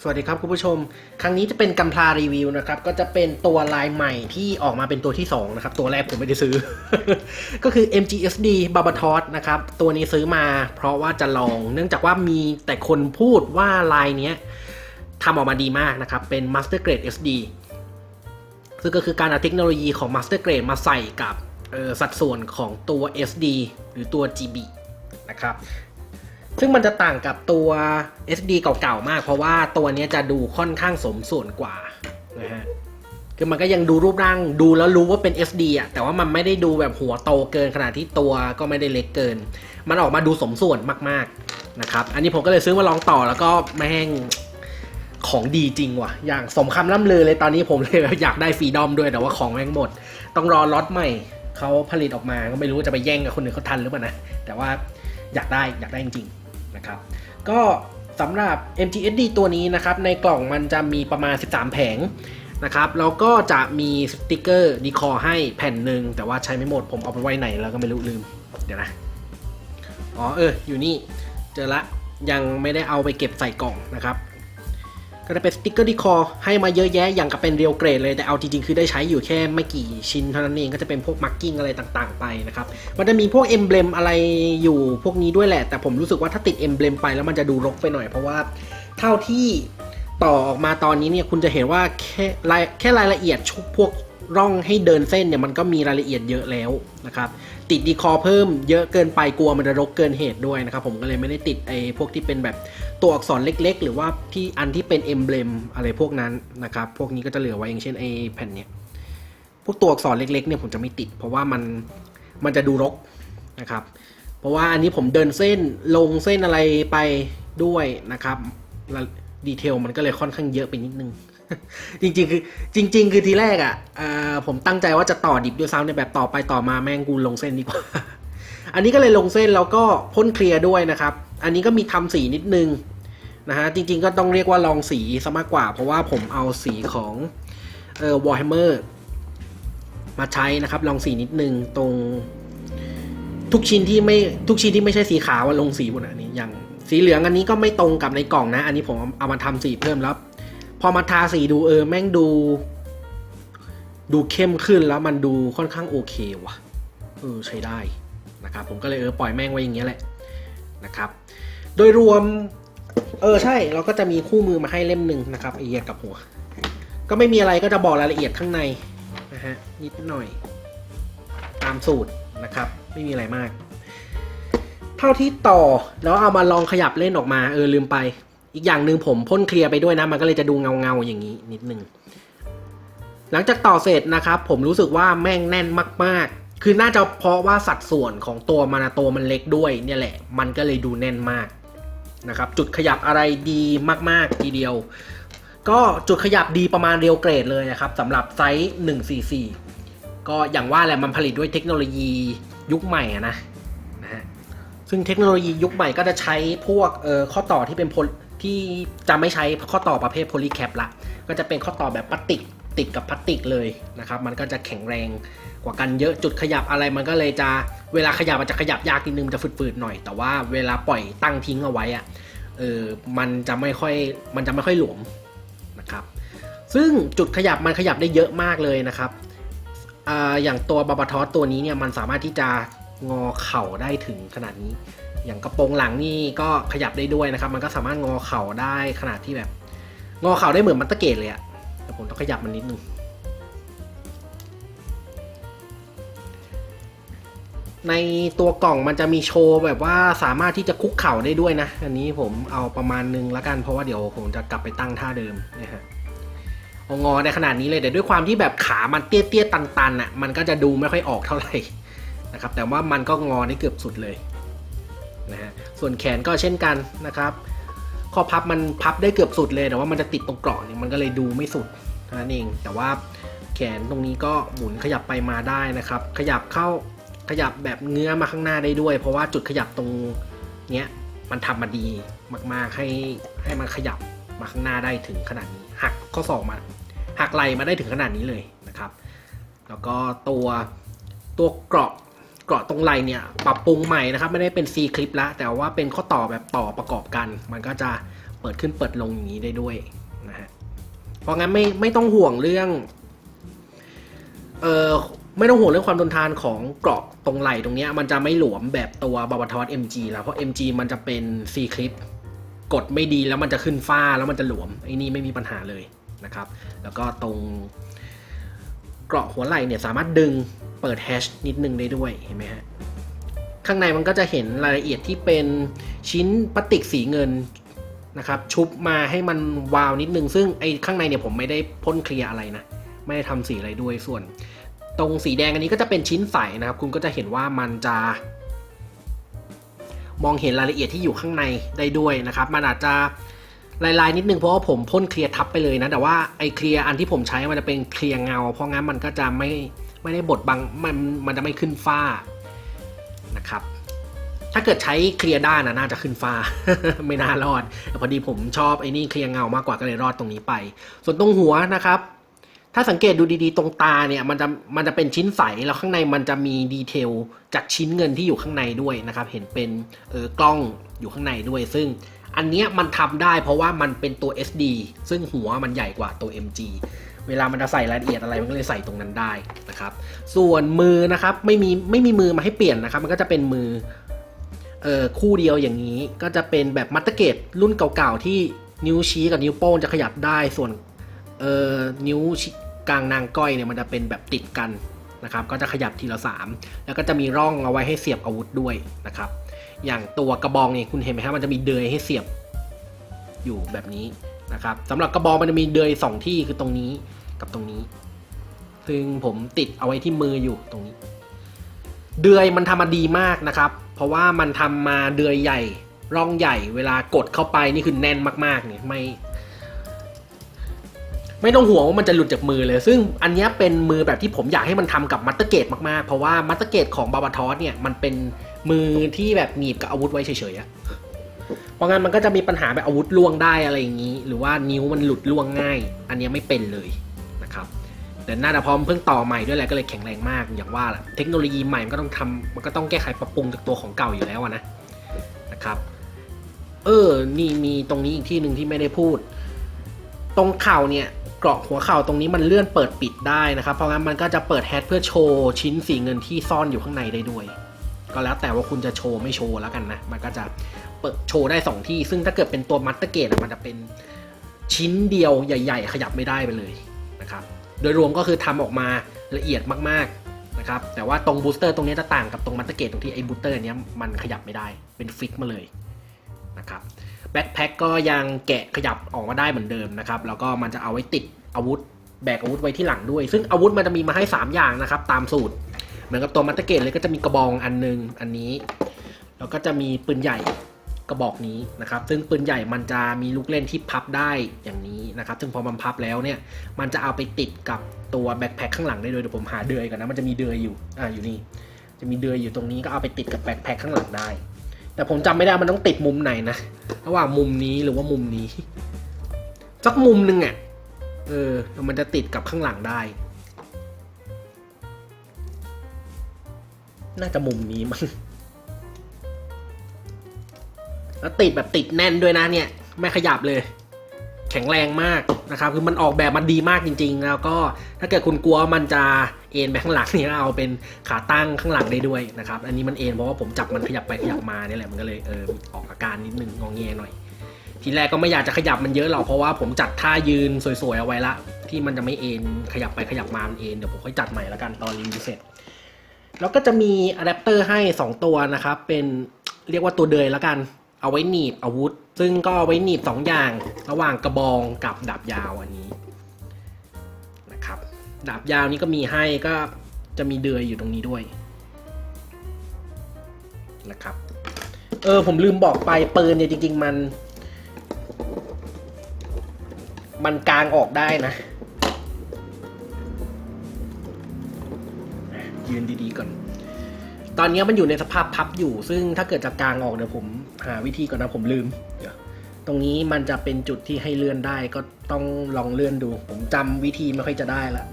สวัสดีครับคุณผู้ชม ครั้งนี้จะเป็นกัมพลารีวิวนะครับ ก็จะเป็นตัวลายใหม่ที่ออกมาเป็นตัวที่ 2 นะครับ ตัวแรกผมไม่ได้ซื้อ ก็คือ MGSD b a b a t o s นะครับ ตัวนี้ซื้อมาเพราะว่าจะลอง เนื่องจากว่ามีแต่คนพูดว่าลายนี้ทำออกมาดีมากนะครับ เป็น Master Grade SD ซึ่งก็คือการเอาเทคโนโลยีของ Master Grade มาใส่กับสัดส่วนของตัว SD หรือตัว GB นะครับ ซึ่งมันจะต่างกับตัว SD เก่าๆ มาก เพราะว่าตัวนี้จะดูค่อนข้างสมส่วนกว่านะฮะคือมันก็ยังดูรูปร่างดูแล้วรู้ว่าเป็น SD อะแต่ว่ามันไม่ได้ดูแบบหัวโตเกินขนาดที่ตัวก็ไม่ได้เล็กเกิน มันออกมาดูสมส่วนมากๆนะครับอันนี้ผมก็เลยซื้อมาลองต่อแล้วก็แม่งของดีจริงว่ะ อย่างสมคำล่ำลือเลยตอนนี้ผมเลยอยากได้ฟรีดอมด้วยแต่ว่าของแม่งหมด ต้องรอล็อตใหม่เขาผลิตออกมาก็ไม่รู้ว่าจะไปแย่งกับคนอื่นเขาทันหรือเปล่านะแต่ว่าอยากได้อยากได้จริงๆ นะครับ ก็สำหรับ MTSD ตัวนี้นะครับ ในกล่องมันจะมีประมาณ 13 แผงนะครับแล้วก็จะมีสติกเกอร์ดีคอให้แผ่นหนึ่งแต่ว่าใช้ไม่หมดผมเอาไปไว้ไหนแล้วก็ไม่รู้ลืม เดี๋ยวนะ อ๋อเออ อยู่นี่ เจอละยังไม่ได้เอาไปเก็บใส่กล่องนะครับ ก็จะเป็นสติกเกอร์ดีคอให้มาเยอะแยะอย่างกับเป็นเรียวเกรดเลย แต่เอาจริงๆ คือได้ใช้อยู่แค่ไม่กี่ชิ้นเท่านั้นเองก็จะเป็นพวกมาร์กิ้งอะไรต่างๆ ไปนะครับ มันจะมีพวกเอมเบลมอะไรอยู่พวกนี้ด้วยแหละ แต่ผมรู้สึกว่าถ้าติดเอมเบลมไปแล้วมันจะดูรกไปหน่อย เพราะว่าเท่าที่ต่อออกมาตอนนี้เนี่ยคุณจะเห็นว่าแค่รายแค่รายละเอียดชุบพวก ร่องให้เดินเส้นเนี่ยมันก็มีรายละเอียดเยอะแล้วนะครับ ติดดีคอเพิ่มเยอะเกินไปกลัวมันจะรกเกินเหตุด้วยนะครับผมก็เลยไม่ได้ติดไอ้พวกที่เป็นแบบตัวอักษรเล็ก ๆ หรือว่าที่อันที่เป็นเอมเบลมอะไรพวกนั้นนะครับ พวกนี้ก็จะเหลือไว้อย่างเช่นไอ้แผ่นเนี้ยพวกตัวอักษรเล็กๆเนี่ยผมจะไม่ติด เพราะว่ามันมันจะดูรกนะครับ เพราะว่าอันนี้ผมเดินเส้นลงเส้นอะไรไปด้วยนะครับแล้วดีเทลมันก็เลยค่อนข้างเยอะไปนิดนึง จริงๆคือจริง ๆ คือทีแรกอะ่ะเอ่อผมตั้งใจว่าจะต่อดิบด้วยซ้ำในแบบต่อไปต่อมาแม่งกูลงเส้นดีกว่า อันนี้ก็เลยลงเส้นแล้วก็พ่นเคลียร์ด้วยนะครับ อันนี้ก็มีทำสีนิดนึงนะฮะจริง ๆ ก็ต้องเรียกว่าลองสีซะมากกว่า เพราะว่าผมเอาสีของเอ่อวอร์แฮมเมอร์มาใช้นะครับ ลองสีนิดนึงตรง ทุกชิ้นที่ไม่ทุกชิ้นที่ไม่ใช่สีขาวอะลงสีหมดอันนี้อย่างสีเหลืองอันนี้ก็ไม่ตรงกับในกล่องนะ อันนี้ผมเอามาทำสีเพิ่มแล้ว พอมาทาสีดูเออแม่งดู ดูเข้มขึ้นแล้วมันดูค่อนข้างโอเคว่ะเออใช้ได้นะครับผมก็เลยเออปล่อยแม่งไว้อย่างเงี้ยแหละนะครับ โดยรวม เออใช่เราก็จะมีคู่มือมาให้เล่มหนึ่งนะครับไอเหี้ยกับหัว ก็ไม่มีอะไรก็จะบอกรายละเอียดข้างในนะฮะนิดหน่อย ตามสูตรนะครับ ไม่มีอะไรมาก เท่าที่ต่อแล้วเอามาลองขยับเล่นออกมา เออลืมไป อีกอย่างหนึ่งผมพ่นเคลียร์ไปด้วยนะ มันก็เลยจะดูเงาเงาๆอย่างนี้นิดนึง หลังจากต่อเสร็จนะครับ ผมรู้สึกว่าแม่งแน่นมาก ๆ คือน่าจะเพราะว่าสัดส่วนของตัวมานาโตวมันเล็กด้วยเนี่ยแหละ มันก็เลยดูแน่นมากนะครับ จุดขยับอะไรดีมาก ๆ ทีเดียว ก็จุดขยับดีประมาณเรียวเกรดเลยนะครับสำหรับไซส์ 144 ก็อย่างว่าแหละมันผลิตด้วยเทคโนโลยียุคใหม่นะนะฮะซึ่งเทคโนโลยียุคใหม่ก็จะใช้พวกเอ่อข้อต่อที่เป็นโพล ที่จะไม่ใช้ข้อต่อประเภทโพลีแคปละ ก็จะเป็นข้อต่อแบบพลาสติกติดกับพลาสติกเลยนะครับ มันก็จะแข็งแรงกว่ากันเยอะจุดขยับอะไรมันก็เลยจะเวลาขยับมันจะขยับยากนิดนึงจะฝืดๆหน่อย แต่ว่าเวลาปล่อยตั้งทิ้งเอาไว้อะเออมันจะไม่ค่อยมันจะไม่ค่อยหลวมนะครับ ซึ่งจุดขยับมันขยับได้เยอะมากเลยนะครับออย่างตัวบาบาทอสตัวนี้เนี่ยมันสามารถที่จะงอเข่าได้ถึงขนาดนี้ อย่างกระโปรงหลังนี่ก็ขยับได้ด้วยนะครับ มันก็สามารถงอเข่าได้ขนาดที่แบบ งอเข่าได้เหมือนมันตะเกตเลยอะแต่ผมต้องขยับมันนิดนึงในตัวกล่องมันจะมีโชว์แบบว่าสามารถที่จะคุกเข่าได้ด้วยนะ อันนี้ผมเอาประมาณนึงแล้วกันเพราะว่าเดี๋ยวผมจะกลับไปตั้งท่าเดิมนะฮะงอได้ขนาดนี้เลยแต่ด้วยความที่แบบขามันเตี้ยๆตันๆอะมันก็จะดูไม่ค่อยออกเท่าไหร่นะครับแต่ว่ามันก็งอได้เกือบสุดเลย นะฮะส่วนแขนก็เช่นกันนะครับข้อพับมันพับได้เกือบสุดเลยแต่ว่ามันจะติดตรงเกราะเนี่ยมันก็เลยดูไม่สุดนั้นเอง แต่ว่าแขนตรงนี้ก็หมุนขยับไปมาได้นะครับ ขยับเข้าขยับแบบเงื้อมาข้างหน้าได้ด้วย เพราะว่าจุดขยับตรงเนี้ยมันทำมาดีมากๆให้ให้มันขยับมาข้างหน้าได้ถึงขนาดนี้หักข้อศอกมาหักไหลมาได้ถึงขนาดนี้เลยนะครับ แล้วก็ตัวตัวเกราะ กราะตรงไหลเนี่ยปรับปรุงใหม่นะครับ ไม่ได้เป็น C คลิปแล้วแต่ว่าเป็นข้อต่อแบบต่อประกอบกัน มันก็จะเปิดขึ้นเปิดลงอย่างนี้ได้ด้วยนะฮะเพราะงั้นไม่ไม่ต้องห่วงเรื่องเออไม่ต้องห่วงเรื่องความทนทานของเกราะตรงไหล่ตรงเนี้ยมันจะไม่หลวมแบบตัวบาบาทอส MG แล้วเพราะ MG มันจะเป็น C คลิปกดไม่ดีแล้วมันจะขึ้นฟ้าแล้วมันจะหลวมไอ้นี่ไม่มีปัญหาเลยนะครับ แล้วก็ตรง เกราะหัวไหล่เนี่ยสามารถดึงเปิดแฮชนิดนึงได้ด้วยเห็นไหมฮะข้างในมันก็จะเห็นรายละเอียดที่เป็นชิ้นพลาสติกสีเงินนะครับชุบมาให้มันวาวนิดนึง ซึ่งไอ้ข้างในเนี่ยผมไม่ได้พ่นเคลียร์อะไรนะ ไม่ได้ทำสีอะไรด้วยส่วน ตรงสีแดงอันนี้ก็จะเป็นชิ้นใสนะครับ คุณก็จะเห็นว่ามันจะ มองเห็นรายละเอียดที่อยู่ข้างในได้ด้วยนะครับ มันอาจจะ ลายๆนิดนึงเพราะว่าผมพ่นเคลียร์ทับไปเลยนะ แต่ว่าไอ้เคลียร์อันที่ผมใช้มันจะเป็นเคลียร์เงา เพราะงั้นมันก็จะไม่ไม่ได้บดบังมันมันจะไม่ขึ้นฝ้านะครับถ้าเกิดใช้เคลียร์ด้านนะน่าจะขึ้นฟ้า ไม่น่ารอดแต่พอดีผมชอบไอ้นี่เคลียร์เงามากกว่าก็เลยรอดตรงนี้ไป ส่วนตรงหัวนะครับ ถ้าสังเกตดูดีๆ ตรงตาเนี่ยมันจะมันจะเป็นชิ้นใสแล้วข้างในมันจะมีดีเทลจากชิ้นเงินที่อยู่ข้างในด้วยนะครับ เห็นเป็นเออกล้องอยู่ข้างในด้วย ซึ่ง อันเนี้ยมันทำได้เพราะว่ามันเป็นตัว SD ซึ่งหัวมันใหญ่กว่าตัว MG เวลามันจะใส่รายละเอียดอะไรมันก็เลยใส่ตรงนั้นได้นะครับ ส่วนมือนะครับไม่มีไม่มีมือมาให้เปลี่ยนนะครับ มันก็จะเป็นมือเอ่อคู่เดียวอย่างนี้ ก็จะเป็นแบบมัตเตอร์เกตรุ่นเก่าๆที่นิ้วชี้กับนิ้วโป้งจะขยับได้ส่วนเอ่อนิ้วกลางนางก้อยเนี่ยมันจะเป็นแบบติดกันนะครับ ก็จะขยับทีละสามแล้วก็จะมีร่องเอาไว้ให้เสียบอาวุธด้วยนะครับ อย่างตัวกระบองเนี่ยคุณเห็นไหมครับมันจะมีเดือยให้เสียบอยู่แบบนี้นะครับสำหรับกระบองมันจะมีเดยสองที่คือตรงนี้กับตรงนี้ ซึ่งผมติดเอาไว้ที่มืออยู่ตรงนี้ เดือยมันทำมาดีมากนะครับ เพราะว่ามันทำมาเดือยใหญ่ร่องใหญ่ เวลากดเข้าไปนี่คือแน่นมากๆเนี่ยไม่ ไม่ต้องห่วงว่ามันจะหลุดจากมือเลย ซึ่งอันนี้เป็นมือแบบที่ผมอยากให้มันทำกับมัตเตอร์เกตมากๆ เพราะว่ามัตเตอร์เกตของบาบาทอสเนี่ยมันเป็นมือที่แบบหนีบกับอาวุธไว้เฉยๆอะเพราะงั้นมันก็จะมีปัญหาแบบอาวุธล่วงได้อะไรอย่างนี้ หรือว่านิ้วมันหลุดล่วงง่าย อันนี้ไม่เป็นเลยนะครับแต่น่าจะพร้อมเพิ่งต่อใหม่ด้วยแหละก็เลยแข็งแรงมากอย่างว่าแหละเทคโนโลยีใหม่มันก็ต้องทำมันก็ต้องแก้ไขปรับปรุงจากตัวของเก่าอยู่แล้วนะนะครับ เออนี่มีตรงนี้อีกที่หนึ่งที่ไม่ได้พูด ตรงเข่าเนี่ย กราะหัวเข่าตรงนี้มันเลื่อนเปิดปิดได้นะครับ เพราะงั้นมันก็จะเปิดแฮชเพื่อโชว์ชิ้นสีเงินที่ซ่อนอยู่ข้างในได้ด้วย ก็แล้วแต่ว่าคุณจะโชว์ไม่โชว์แล้วกันนะ มันก็จะเปิดโชว์ได้สองที่ ซึ่งถ้าเกิดเป็นตัวมัตเตอร์เกตมันจะเป็นชิ้นเดียวใหญ่ ๆ ขยับไม่ได้ไปเลยนะครับ โดยรวมก็คือทำออกมาละเอียดมากๆนะครับ แต่ว่าตรงบูสเตอร์ตรงนี้จะต่างกับตรงมัตเตอร์เกตตรงที่ไอ้บูสเตอร์เนี้ยมันขยับไม่ได้ เป็นฟิกมาเลยนะครับ แบ็คแพ็คก็ยังแกะขยับออกมาได้เหมือนเดิมนะครับ แล้วก็มันจะเอาไว้ติดอาวุธ แบกอาวุธไว้ที่หลังด้วย ซึ่งอาวุธมันจะมีมาให้ 3 อย่างนะครับ ตามสูตร เหมือนกับตัวมัตเตเกตเลยก็จะมีกระบองอันหนึงอันนี้ แล้วก็จะมีปืนใหญ่กระบอกนี้นะครับ ซึ่งปืนใหญ่มันจะมีลูกเล่นที่พับได้อย่างนี้นะครับ ซึ่งพอมันพับแล้วเนี่ย มันจะเอาไปติดกับตัวแบ็คแพคข้างหลังได้เลยเดี๋ยวผมหาเดือยก่อนนะ มันจะมีเดือยอยู่ อ่า อยู่นี่ จะมีเดือยอยู่ตรงนี้ก็เอาไปติดกับแบ็คแพคข้างหลังได้ แต่ผมจำไม่ได้มันต้องติดมุมไหนนะระหว่างมุมนี้หรือว่ามุมนี้สักมุมหนึ่งอะเออมันจะติดกับข้างหลังได้ น่าจะมุมนี้มั้งแล้วติดแบบติดแน่นด้วยนะเนี่ย ไม่ขยับเลย แข็งแรงมากนะครับคือมันออกแบบมันดีมากจริง ๆ แล้วก็ถ้าเกิดคุณกลัวมันจะเอ็นไปข้างหลังเนี่ยเอาเป็นขาตั้งข้างหลังได้ด้วยนะครับอันนี้มันเอ็นเพราะว่าผมจับมันขยับไปขยับมาเนี่ยแหละมันก็เลยเออออกอาการนิดนึงงองแงหน่อย ทีแรกก็ไม่อยากจะขยับมันเยอะหรอกเพราะว่าผมจัดท่ายืนสวยๆเอาไว้ละที่มันจะไม่เอ็นขยับไปขยับมามันเอ็นเดี๋ยวผมค่อยจัดใหม่ละกันตอนรีวิวเสร็จแล้วก็จะมีอะแดปเตอร์ให้ 2 ตัวนะครับเป็นเรียกว่าตัวเดยแล้วกัน เอาไว้หนีบอาวุธ ซึ่งก็เอาไว้หนีบ 2 อย่าง ระหว่างกระบองกับดาบยาวอันนี้นะครับ ดาบยาวนี้ก็มีให้ก็จะมีเดือยอยู่ตรงนี้ด้วยนะครับ เออผมลืมบอกไปปืนเนี่ยจริง ๆ มัน มันกลางออกได้นะ ยืนดีๆก่อน ตอนนี้มันอยู่ในสภาพพับอยู่ ซึ่งถ้าเกิดจะกลางออกเดี๋ยวผม หาวิธีก่อนนะผมลืม เดี๋ยว ตรงนี้มันจะเป็นจุดที่ให้เลื่อนได้ก็ต้องลองเลื่อนดู ผมจำวิธีไม่ค่อยจะได้ละ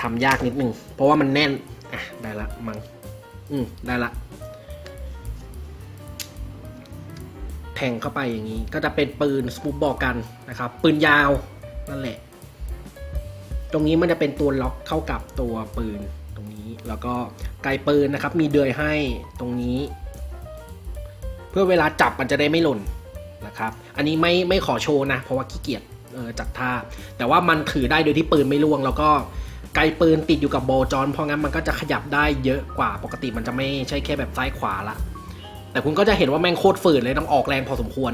ทำยากนิดนึง เพราะว่ามันแน่น อะ ได้ละมังอืมได้ละแทงเข้าไปอย่างนี้ ก็จะเป็นปืนสปูบบอกกันนะครับ ปืนยาวนั่นแหละ ตรงนี้มันจะเป็นตัวล็อกเข้ากับตัวปืน แล้วก็ไกปืนนะครับ มีเดือยให้ตรงนี้ เพื่อเวลาจับมันจะได้ไม่หล่นนะครับ อันนี้ไม่ไม่ขอโชว์นะ เพราะว่าขี้เกียจจัดท่า แต่ว่ามันถือได้โดยที่ปืนไม่ล่วง แล้วก็ไกปืนติดอยู่กับโบจอนเพราะงั้นมันก็จะขยับได้เยอะกว่าปกติมันจะไม่ใช่แค่แบบซ้ายขวาละแต่คุณก็จะเห็นว่าแม่งโคตรฝืดเลยต้องออกแรงพอสมควร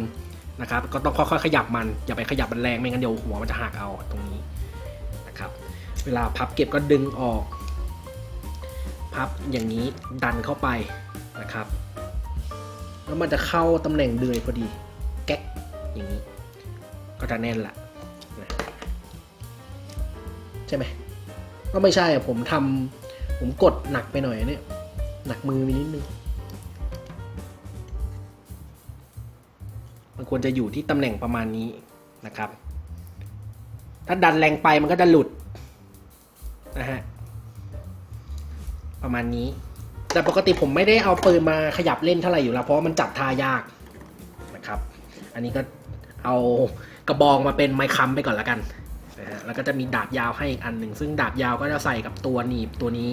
นะครับ ก็ต้องค่อยๆขยับมันอย่าไปขยับมันแรงไม่งั้นเดี๋ยวหัวมันจะหักเอาตรงนี้นะครับ เวลาพับเก็บก็ดึงออก พับอย่างนี้ดันเข้าไปนะครับ แล้วมันจะเข้าตำแหน่งเดือยพอดี แก๊กอย่างนี้ ก็จะแน่นละนะใช่ไหมก็ไม่ใช่อะผมทำผมกดหนักไปหน่อยเนี่ย หนักมือไปนิดนึงมันควรจะอยู่ที่ตำแหน่งประมาณนี้นะครับ ถ้าดันแรงไปมันก็จะหลุดนะฮะ ประมาณนี้ แต่ปกติผมไม่ได้เอาปืนมาขยับเล่นเท่าไหร่อยู่แล้ว เพราะว่ามันจับท่ายากนะครับ อันนี้ก็เอากระบองมาเป็นไม้ค้ำไปก่อนละกันนะฮะแล้วก็จะมีดาบยาวให้อีกอันหนึ่งซึ่งดาบยาวก็จะใส่กับตัวหนีบตัวนี้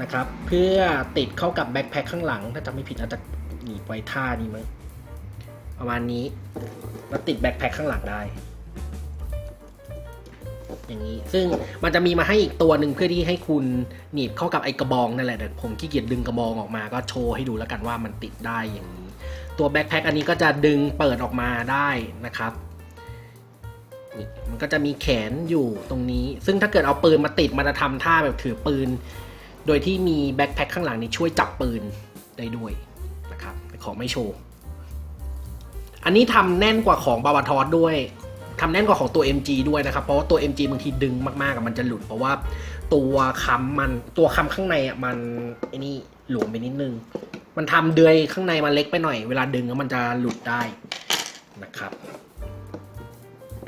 นะครับ เพื่อติดเข้ากับแบ็คแพคข้างหลัง ถ้าจำไม่ผิดอาจจะหนีบไว้ท่านี้มั้งประมาณนี้แล้วติดแบ็คแพคข้างหลังได้ อย่างนี้ ซึ่งมันจะมีมาให้อีกตัวหนึ่งเพื่อที่ให้คุณหนีบเข้ากับไอ้กระบองนั่นแหละแต่ผมขี้เกียจดึงกระบองออกมาก็โชว์ให้ดูแล้วกันว่ามันติดได้อย่างนี้ ตัวแบ็คแพคอันนี้ก็จะดึงเปิดออกมาได้นะครับมันก็จะมีแขนอยู่ตรงนี้ ซึ่งถ้าเกิดเอาปืนมาติดมันจะทำท่าแบบถือปืน โดยที่มีแบ็คแพคข้างหลังนี้ช่วยจับปืนได้ด้วยนะครับแต่ขอไม่โชว์ อันนี้ทำแน่นกว่าของบาวาทอสด้วย ทำแน่นกว่าของตัว MG ด้วยนะครับ เพราะว่าตัว MG บางทีดึงมากๆอะมันจะหลุด เพราะว่าตัวค้ำมันตัวค้ำข้างในอะมันไอ้นี่หลวมไปนิดนึง มันทำเดือยข้างในมันเล็กไปหน่อย เวลาดึงแล้วมันจะหลุดได้นะครับ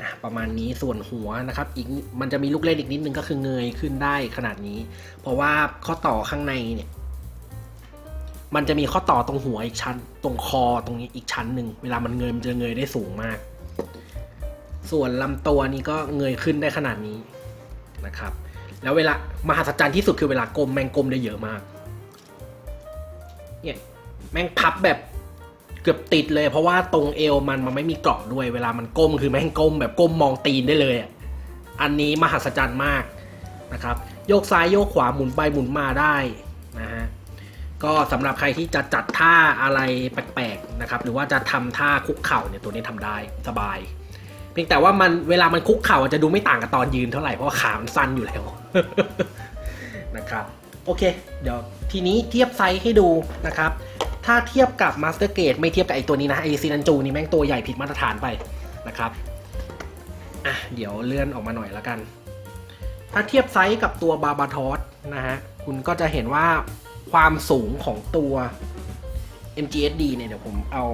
อะประมาณนี้ส่วนหัวนะครับ อีกมันจะมีลูกเล่นอีกนิดนึงก็คือเงยขึ้นได้ขนาดนี้ เพราะว่าข้อต่อข้างในเนี่ย มันจะมีข้อต่อตรงหัวอีกชั้น ตรงคอตรงนี้อีกชั้นหนึ่งเวลามันเงยมันจะเงยได้สูงมาก ส่วนลำตัวนี้ก็เงยขึ้นได้ขนาดนี้นะครับ แล้วเวลามหัศจรรย์ที่สุดคือเวลากลมแมงกลมได้เยอะมาก เนี่ยแมงพับแบบเกือบติดเลย เพราะว่าตรงเอวมันมันไม่มีเกราะด้วย เวลามันก้มคือแม่งก้มแบบก้มมองตีนได้เลยอันนี้มหัศจรรย์มากนะครับ โยกซ้ายโยกขวาหมุนไปหมุนมาได้นะฮะก็สำหรับใครที่จะจัดท่าอะไรแปลกๆนะครับ หรือว่าจะทำท่าคุกเข่าเนี่ยตัวนี้ทำได้สบาย เพียงแต่ว่ามันเวลามันคุกเข่าอาจจะดูไม่ต่างกับตอนยืนเท่าไหร่ เพราะว่าขามันสั้นอยู่แล้วนะครับ โอเค เดี๋ยวทีนี้เทียบไซส์ให้ดูนะครับ ถ้าเทียบกับมาสเตอร์เก e ไม่เทียบกับไอตัวนี้นะไอซีนันจูนี่แม่งตัวใหญ่ผิดมาตรฐานไปนะครับอะเดี๋ยวเลื่อนออกมาหน่อยแล้วกัน ถ้าเทียบไซส์กับตัวบาบาทอสนะฮะคุณก็จะเห็นว่าความสูงของตัว MGSD เนี่ยเดี๋ยวผมเอา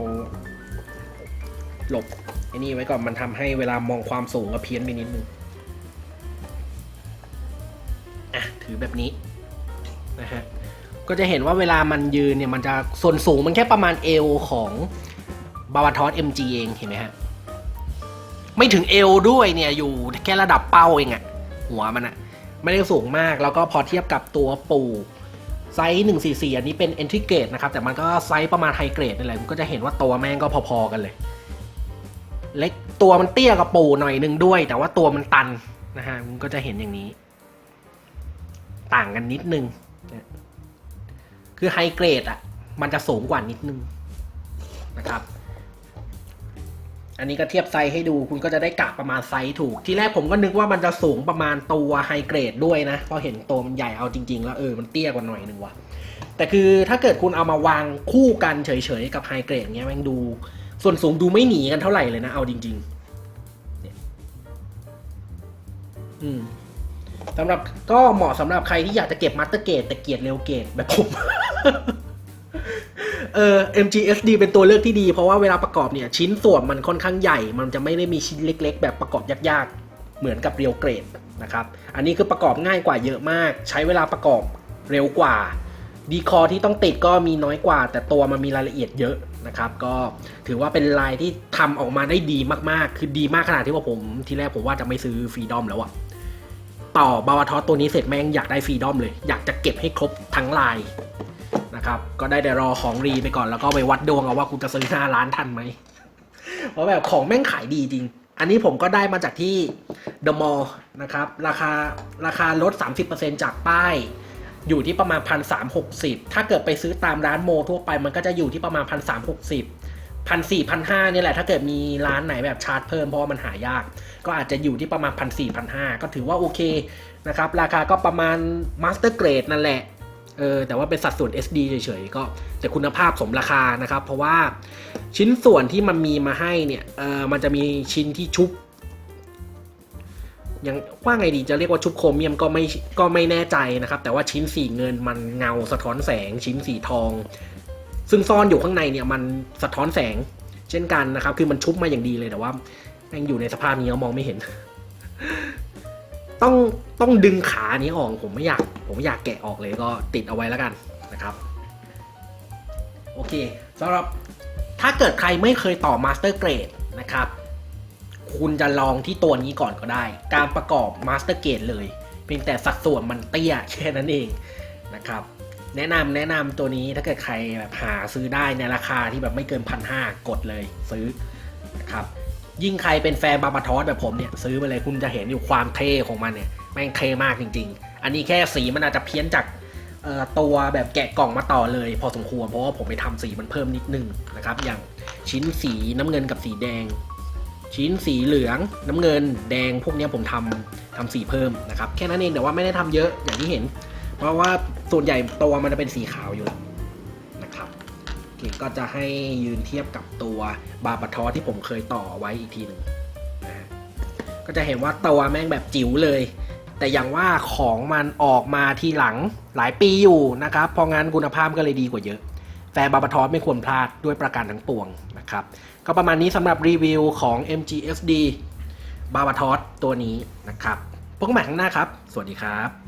หลบ ไอ้นี่ไว้ก่อนมันทำให้เวลามองความสูงก็เพี้ยนไปนิดนึงอะถือแบบนี้นะฮะก็จะเห็นว่าเวลามันยืนเนี่ยมันจะส่วนสูงมันแค่ประมาณเอวของบาวาทอส MG เองเห็นไหมฮะ ไม่ถึงเอวด้วยเนี่ยอยู่แค่ระดับเป้าเองอะหัวมันอะไม่ได้สูงมากแล้วก็พอเทียบกับตัวปูไซส์144 อันนี้เป็น entry grade นะครับ แต่มันก็ไซส์ประมาณ high grade นี่แหละก็จะเห็นว่าตัวแม่งก็พอๆกันเลย เล็กตัวมันเตี้ยกับปูหน่อยนึงด้วย แต่ว่าตัวมันตันนะฮะมันก็จะเห็นอย่างนี้ ต่างกันนิดนึง คือไฮเกรดอะ มันจะสูงกว่านิดนึงนะครับ อันนี้ก็เทียบไซส์ให้ดู คุณก็จะได้กะประมาณไซส์ถูก ที่แรกผมก็นึกว่ามันจะสูงประมาณตัวไฮเกรดด้วยนะพอเห็นตัวมันใหญ่เอาจริง ๆ แล้วเออมันเตี้ยกว่าหน่อยนึงว่ะแต่คือถ้าเกิดคุณเอามาวางคู่กันเฉยๆ กับไฮเกรดเงี้ยแม่งดู ส่วนสูงดูไม่หนีกันเท่าไหร่เลยนะ เอาจริงๆเนี่ยอืมสำหรับก็เหมาะสำหรับใครที่อยากจะเก็บมัตเตอร์เกตแต่เกียดเร็วเกตแบบผมเออ MGSD เป็นตัวเลือกที่ดี เพราะว่าเวลาประกอบเนี่ย ชิ้นส่วนมันค่อนข้างใหญ่ มันจะไม่ได้มีชิ้นเล็ก ๆ แบบประกอบยากๆ เหมือนกับเรียวเกรดนะครับ อันนี้คือประกอบง่ายกว่าเยอะมาก ใช้เวลาประกอบเร็วกว่า ดีคอที่ต้องติดก็มีน้อยกว่า แต่ตัวมันมีรายละเอียดเยอะ นะครับก็ถือว่าเป็นลายที่ทำออกมาได้ดีมากๆ คือดีมากขนาดที่ว่าผมทีแรกผมว่าจะไม่ซื้อฟรีดอมแล้วอะต่อบาวาทอสตัวนี้เสร็จแม่งอยากได้ฟรีดอมเลย อยากจะเก็บให้ครบทั้งลายนะครับก็ได้แต่รอของรีไปก่อนแล้วก็ไปวัดดวงเอาว่าคุณจะซื้อหน้าล้านทันไหมเพราะแบบของแม่งขายดีจริง อันนี้ผมก็ได้มาจากที่เดอะมอลล์นะครับราคาราคาลด 30%จากป้าย อยู่ที่ประมาณ1,360ถ้าเกิดไปซื้อตามร้านโมทั่วไปมันก็จะอยู่ที่ประมาณ1,360 1,400 1,500เนี่ยแหละ ถ้าเกิดมีร้านไหนแบบชาร์จเพิ่มเพราะว่ามันหายาก ก็อาจจะอยู่ที่ประมาณ1,400 1,500ก็ถือว่าโอเคนะครับ ราคาก็ประมาณมาสเตอร์เกรดนั่นแหละเออแต่ว่าเป็นสัดส่วน SD เฉยๆ ก็แต่คุณภาพสมราคานะครับ เพราะว่าชิ้นส่วนที่มันมีมาให้เนี่ยเออมันจะมีชิ้นที่ชุบ ยังว่าไงดีจะเรียกว่าชุบโครเมียมก็ไม่ก็ไม่แน่ใจนะครับ แต่ว่าชิ้นสีเงินมันเงาสะท้อนแสง ชิ้นสีทอง ซึ่งซ่อนอยู่ข้างในเนี่ยมันสะท้อนแสง เช่นกันนะครับ คือมันชุบมาอย่างดีเลยแต่ว่าแม่งอยู่ในสภาพนี้เรามองไม่เห็น ต้องต้องดึงขานี้ออกผมไม่อยาก ผมไม่อยากแกะออกเลยก็ติดเอาไว้แล้วกันนะครับ โอเคสำหรับถ้าเกิดใครไม่เคยต่อมาสเตอร์เกรดนะครับ คุณจะลองที่ตัวนี้ก่อนก็ได้ การประกอบมาสเตอร์เกรดเลย เพียงแต่สัดส่วนมันเตี้ยแค่นั้นเองนะครับ แนะนำแนะนำตัวนี้ถ้าเกิดใครแบบหาซื้อได้ในราคาที่แบบไม่เกินพันห้ากดเลยซื้อนะครับยิ่งใครเป็นแฟนบาบาทอสแบบผมเนี่ยซื้อไปเลยคุณจะเห็นอยู่ความเท่ของมันเนี่ยแม่งเท่มากจริง ๆ อันนี้แค่สีมันอาจจะเพี้ยนจากตัวแบบแกะกล่องมาต่อเลย พอสมควรเพราะว่าผมไปทำสีมันเพิ่มนิดนึงนะครับ อย่างชิ้นสีน้ำเงินกับสีแดง ชิ้นสีเหลืองน้ำเงิน แดงพวกนี้ผมทำทำสีเพิ่มนะครับแค่นั้นเองแต่ว่าไม่ได้ทำเยอะอย่างที่เห็น เพราะว่าส่วนใหญ่ตัวมันจะเป็นสีขาวอยู่แล้วนะครับเคก็จะให้ยืนเทียบกับตัวบาบาทอที่ผมเคยต่อไว้อีกทีหนึ่งนะก็จะเห็นว่าตัวแม่งแบบจิ๋วเลย แต่อย่างว่าของมันออกมาทีหลังหลายปีอยู่นะครับเพราะงั้นคุณภาพก็เลยดีกว่าเยอะ แต่บาบาทอสไม่ควรพลาดด้วยประการทั้งปวงนะครับ ก็ประมาณนี้สำหรับรีวิวของ MGFD บาบาทอสตัวนี้นะครับ พบกันใหม่ครั้งหน้าครับ สวัสดีครับ